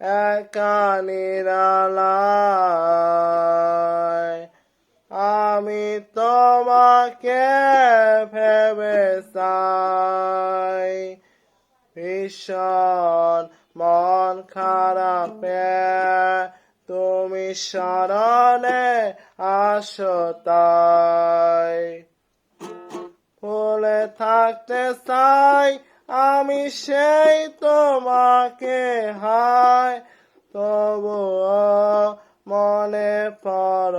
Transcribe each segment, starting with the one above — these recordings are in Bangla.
একা নিরালায় আমি তোমাকে ভেবে চাই ভীষণ মন খারাপে তুমি স্মরণে আসো তাই। ভুলে থাকতে চাই আমি সেই তোমাকে হায় তবুও মনে পর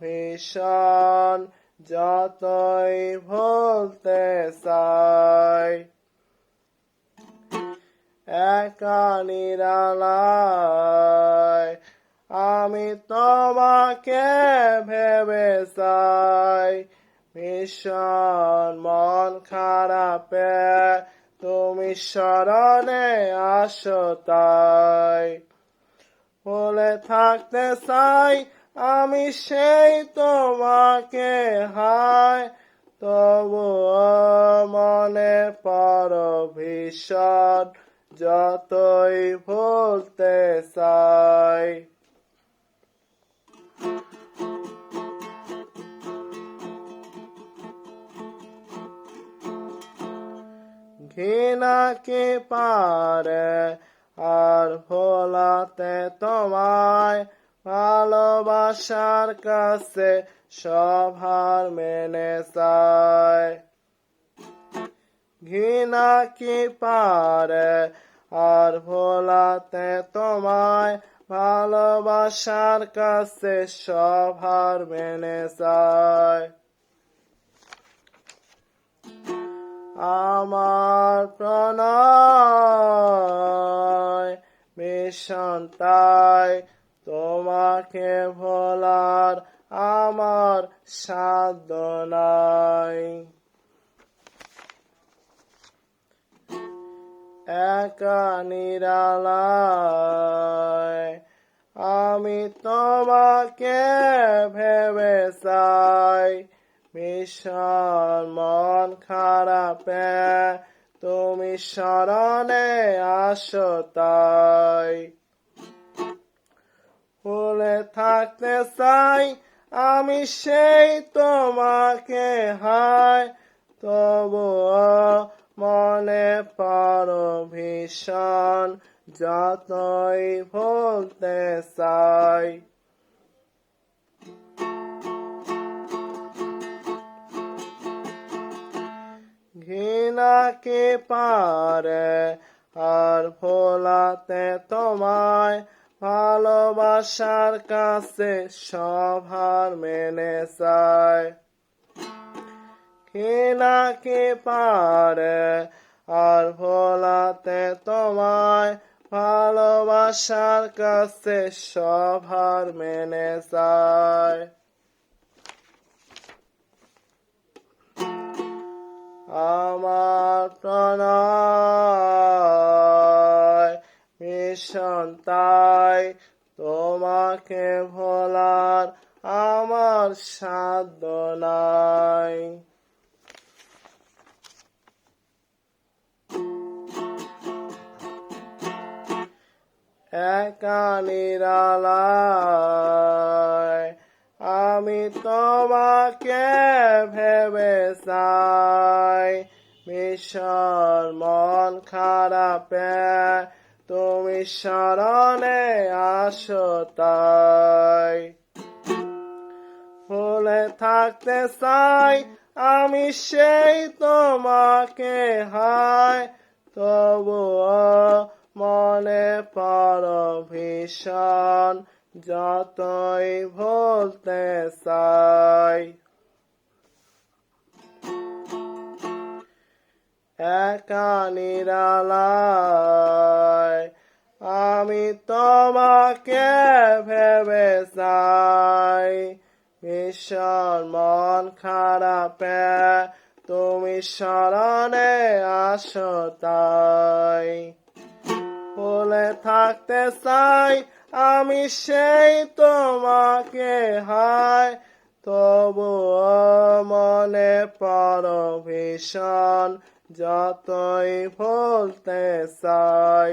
ভীষণ যতই ভুলতে চাই। একা নিরালায় আমি তোমাকে ভেবে চাই। ভীষণ মন খারাপে তুমি শরণে আসো তাই। বলে থাকতে চাই, আমি সেই তোমাকে হায় তবুও মনে পর ভীষণ, যতই ভুলতে চাই। ঘৃণাকে পারে, আর ভোলাতে তোমায় ভালোবাসার কাছে সভার মেনে চায়। ঘৃণা কি পারে, আর ভোলাতে তোমায় ভালোবাসার কাছে সভার মেনে চায়। আমার প্রণয় মিশন তোমাকে ভোলার আমার সাধ্য নাই একা নিরালায় আমি তোমাকে ভেবে চাই ভীষণ মন খারাপে, তুমি স্মরণে আসো তাই। ভুলে থাকতে চাই আমি সেই তোমাকে, হায়, তবুও মনে পর ভীষণ যতই ভুলতে চাই। ঘৃণাকে পারে, আর ভোলাতে তোমায় ভালোবাসার কাছে সভার মেনে চায় ঘৃণাকে পারে, আর ভোলাতে তোমায় ভালোবাসার কাছে সভার মেনে চায় আমার প্রণয় মিশন তাই তোমাকে ভোলার আমার সাধ্য নাই একা নিরালায় আমি তোমাকে ভেবে চাই। মিশন মন খারাপে, তুমি স্মরণে আসো তাই। ভুলে থাকতে চাই, আমি সেই তোমাকে হায়। তবুও মনে পর ভীষণ যতই ভুলতে চাই। একা নিরালায় আমি তোমাকে ভেবে চাই। ভীষণ মন খারাপে তুমি স্মরণে আসো তাই। বলে থাকতে চাই আমি সেই তোমাকে হায় তবু মনে পর ভীষণ যতই ভুলতে চাই।